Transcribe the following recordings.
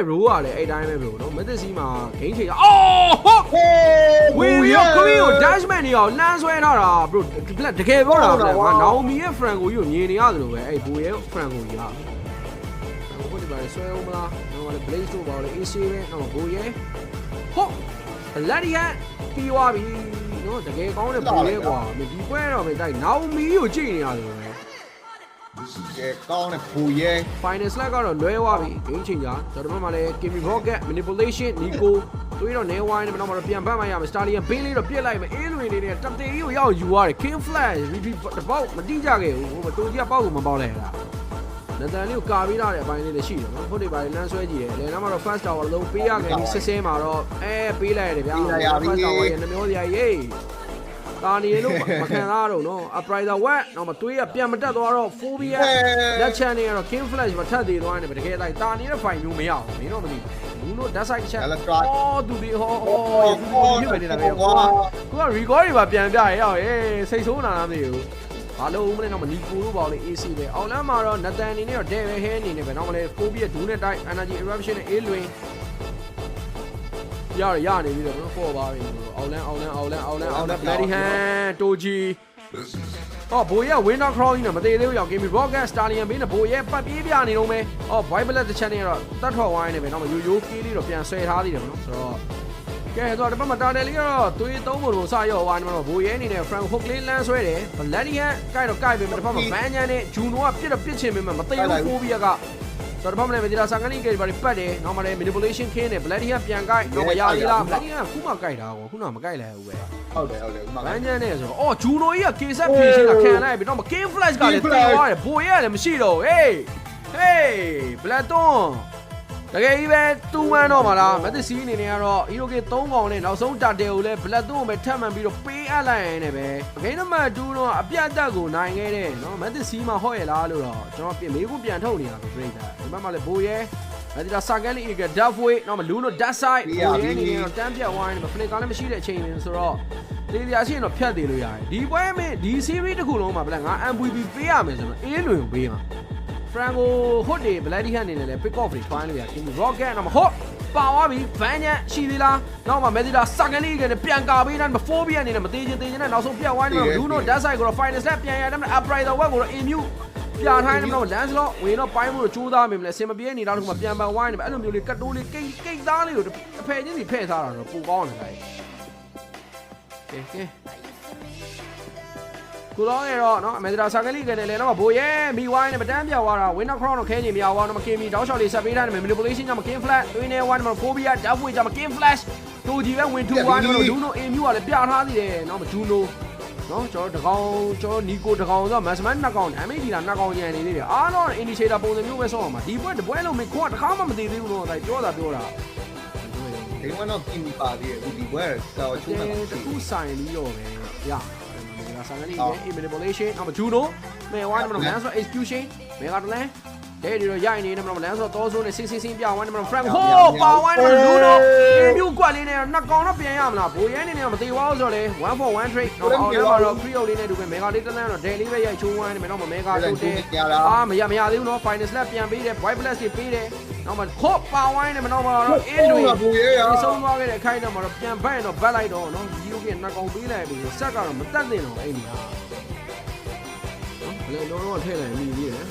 ရဲ့ role ကလည်းအဲ့တိုင်းပဲ bro နော်မက်သစီမှာ game ချိန်အော်ဟုတ်ဟေးဝီရီယိုခရီကို dashman နေအောင်လှမ်းဆွဲထားတာ bro တကယ်ပြောတာဗျာနောင်မီရဲ့ franco ကြီးကိုမြင်နေရတယ်လို့ပဲအဲ့ဘူရဲ့ franco ကြီးကဟိုဒီမှာဆွဲအောင်မလားနော်လေ blaze တို့ပါလေ AC ပဲနော်ဘူရဲ့ဟုတ်လက်ရီဟန်ပြီးသွားပြီနော်တကယ်ကောင်းတဲ့ဘူရဲ့ကွာဒီပွဲတော့ပဲတိုက်နောင်မီကိုကြည့်နေရတယ်လို့ပဲ ကဲကောင်းတဲ့ဘူရဲ final slot ကတော့လွဲသွားပြီ game changer ကျွန်တော်တို့မှလည်း Kimi Rocket manipulation Nico တွေးတော့ nail wine နဲ့တော့မှတော့ပြန်ပတ်မှရမယ် Stallion ဘေးလေးတော့ပြစ်လိုက်မယ်အေးလွင်လေးနဲ့တပ်တေးကြီးကိုရောက်ယူရတယ် King Flash repeat တပေါက်မတိကြခဲ့ဘူးဟိုမတူကြီးကပေါက်ကိုမပေါက်လိုက်လားနတန်လေးကိုကာပြီးလာတဲ့အပိုင်းလေးလည်းရှိတယ်နော်ဟုတ်တယ်ပါလမ်းဆွဲကြည့်တယ်လေနောက်မှတော့ first tower လုံးပေးရခဲ့ပြီးစစ်စဲမှာတော့အဲပေးလိုက်ရတယ်ဗျာ first tower ရဲ့နှမျောစရာရေး တာနေလို့မခံရတော့နော် upriser wet နောက်မှတွေးရပြန်မတက်သွားတော့ phobia လက်ချန်နေကတော့ king flash မထပ်သေးသွားနေပဲတကယ်လိုက်တာနေတဲ့ file မျိုးမရအောင်မင်းတော့မသိဘူးလို့ that side ချက်အော်သူဒီဟောအော်ဒီဖြစ်နေတာပဲကွာကိုက record တွေပါပြန်ပြရအောင်အေးစိတ်ဆိုးနာလားမသိဘူးဘာလို့ဦးမလဲတော့မနီကိုလို့ပေါ့လေ AC ပဲအောင်လမ်းမှာတော့နတန်အနေနဲ့တော့ devil hair အနေနဲ့ပဲနောက်မလဲ phobia ဒူးနဲ့တိုက် energy eruption နဲ့ a လွင် ရရရနေပြီတော့ပေါ်ပါပြီအောင်လန်းအောင်လန်းအောင်လန်းအောင်လန်းအောင်လန်း bloody hand တိုဂျီအော်ဘိုရဲ့ Winter Crown ကြီးနဲ့မသေးသေးဘူးရောက် Game Rocket Stallion ဘေးနဲ့ဘိုရဲ့ပတ်ပြေးပြနေတော့မယ်။အော် Violet တစ်ချက်နဲ့တော့တတ်ထွက်ဝိုင်းနေပဲ။နောက်မှယိုယိုကီးလေးတော့ပြန်ဆွဲထားသေးတယ်ဗောနော်။ဆိုတော့ကဲဆိုတော့ဒီဘက်မှာတာတယ်လေးကတော့သွေးသုံးဖို့လို့စရော့ဝိုင်းနေမှာတော့ဘိုရဲ့အနေနဲ့ Frank Hook လေးလမ်းဆွဲတယ်။ Valerian ကိုက်တော့ကိုက်ပြီမတစ်ဖက်မှာ Van ညန်နဲ့ Juno ကပြစ်တော့ပြစ်ချင်ပေမဲ့မသေးဘူးဖိုးဘီယာက ဆိုတော့ဒီဘက်မှာလည်းမဒီလာဆန်ကနီကေဘာတွေပတ်တယ်။နောက်မှလည်း manipulation ခင်းတယ် Valerian ပြန်ကိုက်တော့မရသေးလား Valerian ကခုမှကိုက်တာကောခုနကမကိုက်လဲဘူးပဲ။ဟုတ်တယ်ဟုတ်တယ်ဥမာလမ်းကျန်းနေဆိုတော့အော်ဂျူနိုကြီးက KZ ဖြည့်ရှင်းတာခံလိုက်ပြီတော့မ King Flash ကလည်းတင်သွားတယ်ဘိုရဲကလည်းမရှိတော့ဟေးဟေးဘလက် တွန်တကယ်ကြီးပဲတူဝမ်းတော့မလားမသစီအနေနဲ့ကတော့ Hero K 3កောင်နဲ့နောက်ဆုံးတာတယ်ကိုလည်းဘလက်တွန်ကိုပဲထပ်မှန်ပြီးတော့ပေးအပ်လိုက်ရင်လည်းပဲဂိမ်းနံပါတ်2တော့အပြတ်တက်ကိုနိုင်ခဲ့တဲ့နော်မသစီမှာဟော့ရလားလို့တော့ကျွန်တော်ပြင်မေးဖို့ပြန်ထုတ်နေတာပဲပြိတ္တာဒီဘက်မှာလည်းဘိုရဲအဲဒီဒါစာကလေးက Duffway နောက်မှလူနို Dark Side ဘိုရဲအနေနဲ့တော့တန်းပြတ်ဝိုင်းနေမှာ play ကလည်းမရှိတဲ့အချိန်တွေဆိုတော့လေဒီယာရှိရင်တော့ဖြတ်သေးလို့ရတယ်ဒီပွဲမင်းဒီ series တစ်ခုလုံးမှာဗလက်ငါ MVP ပေးရမယ်ဆိုတော့အေးလွင်ကိုပေးမှာ Franco ဟုတ်တယ် Bloody Hand နေနဲ့လည်း pick off တွေ find လို့ရ King Rocket တော့မဟုတ်ပါသွားပြီ Van ညရှိသေးလားနောက်မှ Medida second league နဲ့ပြန်ကာပေးတယ်4 B အနေနဲ့မသေးချင်သေးချင်နဲ့နောက်ဆုံးပြတ်ဝိုင်းနေတော့ Bruno That side ကိုတော့ final set ပြန်ရတယ် Upright Web ကိုတော့ Immune ပြထိုင်းနေတော့ Lancelot ဝင်တော့ပိုင်းမှုတော့ကြိုးစားမိမလဲစင်မပြေနေတာတော့မှပြန်ပန်ဝိုင်းနေပဲအဲ့လိုမျိုးလေးကတ်တိုးလေးကိတ်ကိတ်သားလေးကိုအဖယ်ချင်းစီဖဲ့ထားတာတော့ပူကောင်းတယ်ခိုင်းကဲကဲ ကိုတော့ရတော့နော်အမေဒရာဆာကလေးကလည်းလည်းတော့ဘိုးရဲမီဝိုင်းနဲ့မတန်းပြောက်သွားတာ Winter Crown တော့ခဲနေမြောက်သွားတော့မကင်မီတောက်ချော်လေးဆက်ပေးထားတယ် manipulation ကြောင့်မကင် flat တွင်းနေ one မှာ phobia Duffway ကြောင့်မကင် flash တူကြီးပဲ win 2 1တော့ Juno A မျိုးကလည်းပြထားသေးတယ်နော်မ Juno နော်ကျွန်တော်တကောင်ကျွန်တော်နီကိုတကောင်ဆိုတော့ maximum နှစ်ကောင် damage ဒီလားနှစ်ကောင်ကျန်နေသေးတယ်အားလုံး indicator ပုံစံမျိုးပဲဆောင်းအောင်ပါဒီပွဲတပွဲလုံးမခွတ်တစ်ခါမှမသေးသေးဘူးတော့ဒါပြောတာပြောတာဒီမှာတော့ပြင်ပါသေးတယ်ဒီဘွဲတော့ချိုးမှာတခုဆိုင်ပြီးတော့ပဲရ ဒါဆန်ကနေရဲ့ manipulation နောက်မှ Juno မဲဝိုင်းမှာ man ဆို execution မဲကတလဲတဲ့ဒီတော့ရိုက်နေတယ်မလားလမ်းဆိုတော့ဆိုးနေစင်းစင်းစင်းပြဝိုင်းနေမလား Frank ဟိုးပါဝိုင်းနေလူတော့အင်းမြူကွက်လေးနဲ့နှစ်ကောင်တော့ပြန်ရမလားဘိုးရဲနေနေမသေးပါဘူးဆိုတော့လေ1 for 1 trade တော့အော်တော့တော့ free out လေးနဲ့တူပဲ mega လေးတန်းတော့ day လေးပဲရိုက်ချိုးဝိုင်းနေမယ်တော့ mega ချိုးတယ်အာမရမရသေးဘူးနော် final slap ပြန်ပေးတယ် white plus တွေပေးတယ် နောက်မှခေါ့ပါဝိုင်းနေမတော့တော့အင်းတွေဘူရဲရဒီဆုံးသွားခဲ့တဲ့အခိုက်အတန့်မှာတော့ပြန်ဘက်ရင်တော့ဘက်လိုက်တော့နော်ဒီယိုကနှစ်ကောင်ပေးလိုက်ပြီဆက်ကတော့မတက်သင့်တော့အဲ့ဒီဟာနော်ဘယ်လိုတော့ထည့်လိုက်မိသေးတယ်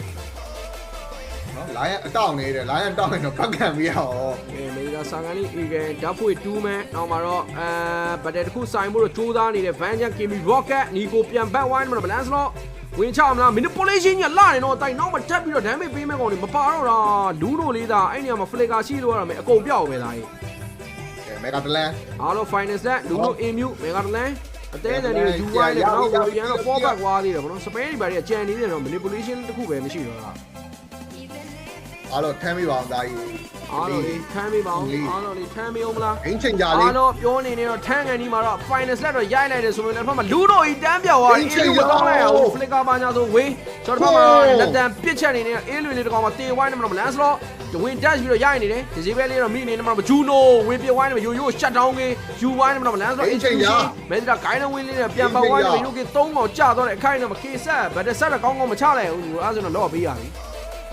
နော်လိုင်းအတောင့်နေတယ်လိုင်းအတောင့်နေတော့ဖတ်ခံပြီးရအောင်အဲမေဂါဆာကန်လီအေဂန်ဓာတ်ဖွေ2မဲနောက်မှာတော့အဲဘတ်တယ်တစ်ခုဆိုင်ဖို့တော့ကြိုးစားနေတဲ့ Van Jan Kimi Rocket နီကိုပြန်ဘက်ဝိုင်းမှာတော့ balance တော့ ဝင်ချမလား manipulation ညလာနေတော့အတိုင်းနောက်မှထပ်ပြီးတော့ damage ပေးမဲ့ကောင်တွေမပါတော့တာလူးတို့လေးသားအဲ့နေရာမှာ flicker ရှိလို့ရမယ်အကုန်ပြောက်ပဲသားကြီးကဲမေဂါတလန်အားလုံး final set လူတို့ immune မေဂါတလန်အသေးတယ်နေယူဝိုင်းနဲ့တော့ပြန်တော့ fall back သွားသေးတယ်ဗောနော် spain တွေဘာတွေကကြံနေတယ်တော့ manipulation တစ်ခုပဲမရှိတော့တာ အားတော့ထမ်းမိပါအောင်ဒါကြီးအားလုံးလေးထမ်းမိပါအောင်အားလုံးလေးထမ်းမိအောင်မလားဂိမ်းချိန်ကြလေးအားလုံးပြောနေနေတော့ထမ်းကန်ဒီမှာတော့ final set တော့ရိုက်လိုက်တယ်ဆိုရင်လည်းတစ်ဖက်မှာလူတို့ဤတန်းပြောက်သွားတယ်အေးလူတော့လိုက်အောင် flicker ပါညာဆိုဝေးကျွန်တော်တစ်ဖက်မှာလက်တံပစ်ချက်နေနေအေးလူလေးတစ်ကောင်မှာတေဝိုင်းနေမှာ lance လို့ဝင် dash ပြီးတော့ရိုက်နေတယ်ဒီစီပဲလေးတော့မိနေနေမှာဂျူနိုဝင်ပြဝိုင်းနေမှာယိုယို shut down ကြီးယူဝိုင်းနေမှာ lance လို့မဲဒါဂိုင်းနဝင်းလေးနဲ့ပြန်ပတ်ဝိုင်းနေပြီယိုကေ3កောင်ကြာတော့တဲ့အခိုင်တော့မကေဆက်ဗတ်ဆက်တော့ကောင်းကောင်းမချလိုက်ဘူးအဲဆိုတော့လော့ပေးရပြီ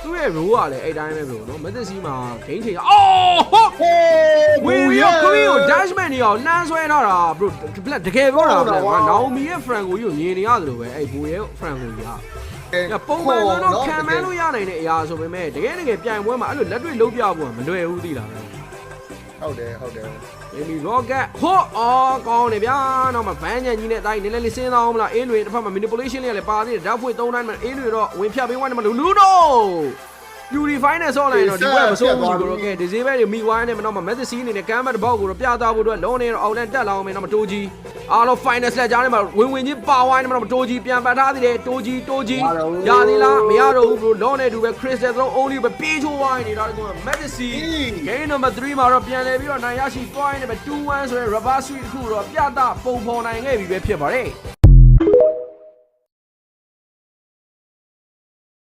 သူ့ရဲ့ role ကလည်းအဲ့တိုင်းပဲဘလို့နော်မက်သစီမှာဂိမ်းချိန်အော်ဟုတ်ဟေးဝီရီယိုကမီကို dashman နေအောင်နှမ်းဆွဲထားတာ bro ဘလက်တကယ်ပြောတာဘလက်ငါနောင်မီရဲ့ franco ကြီးကိုမြင်နေရတယ်လို့ပဲအဲ့ဘူရဲ့ franco ကြီးကညပုံမှန်ဆိုတော့ခံမန်းလို့ရနိုင်တဲ့အရာဆိုပေမဲ့တကယ်တကယ်ပြိုင်ပွဲမှာအဲ့လိုလက်တွေ့လုံးပြဖို့ကမလွယ်ဘူးသိလား ဟုတ်တယ်ဟုတ်တယ်အေမီရော့ကတ်ဟောအော်ကောင်းနေဗျာနောက်မှဗန်းညံကြီးနဲ့အတိုင်းနည်းနည်းလေးစဉ်းစားအောင်မလားအေးတွေတစ်ဖက်မှာ manipulation လေးကလည်းပါသေးတယ်ဓာတ်ဖွေ3တိုင်းမှာအေးတွေတော့ဝင်ဖြတ်ပေးသွားတယ်မလို့လူနို purify နဲ့ဆော့လိုက်တော့ဒီဘက်မစိုးဘူးကိုတော့ကဲ disable တွေမိဝိုင်းနဲ့မတော့မှ method C အနေနဲ့ကမ်းမတ်တစ်ပေါက်ကိုတော့ပြသဖို့အတွက်လုံးနေတော့အောက်လန်တက်လာအောင်မယ်တော့မတိုးကြီး အားလုံး final set ကြားထဲမှာဝင်ဝင်ချင်းပါဝိုင်းနဲ့မတော့မတိုးကြီးပြန်ပတ်ထားသေးတယ်တိုးကြီးတိုးကြီးရသေးလားမရတော့ဘူးဘလို့လုံးနေတူပဲ crystal သုံး only ပဲပြေးချိုးဝိုင်းနေတာတော့ method C game number 3မှာတော့ပြန်လဲပြီးတော့နိုင်ရရှိသွားရင်လည်း2-1ဆိုရင် rubber sweet တစ်ခုတော့ပြသပုံဖော်နိုင်ခဲ့ပြီပဲဖြစ်ပါတယ်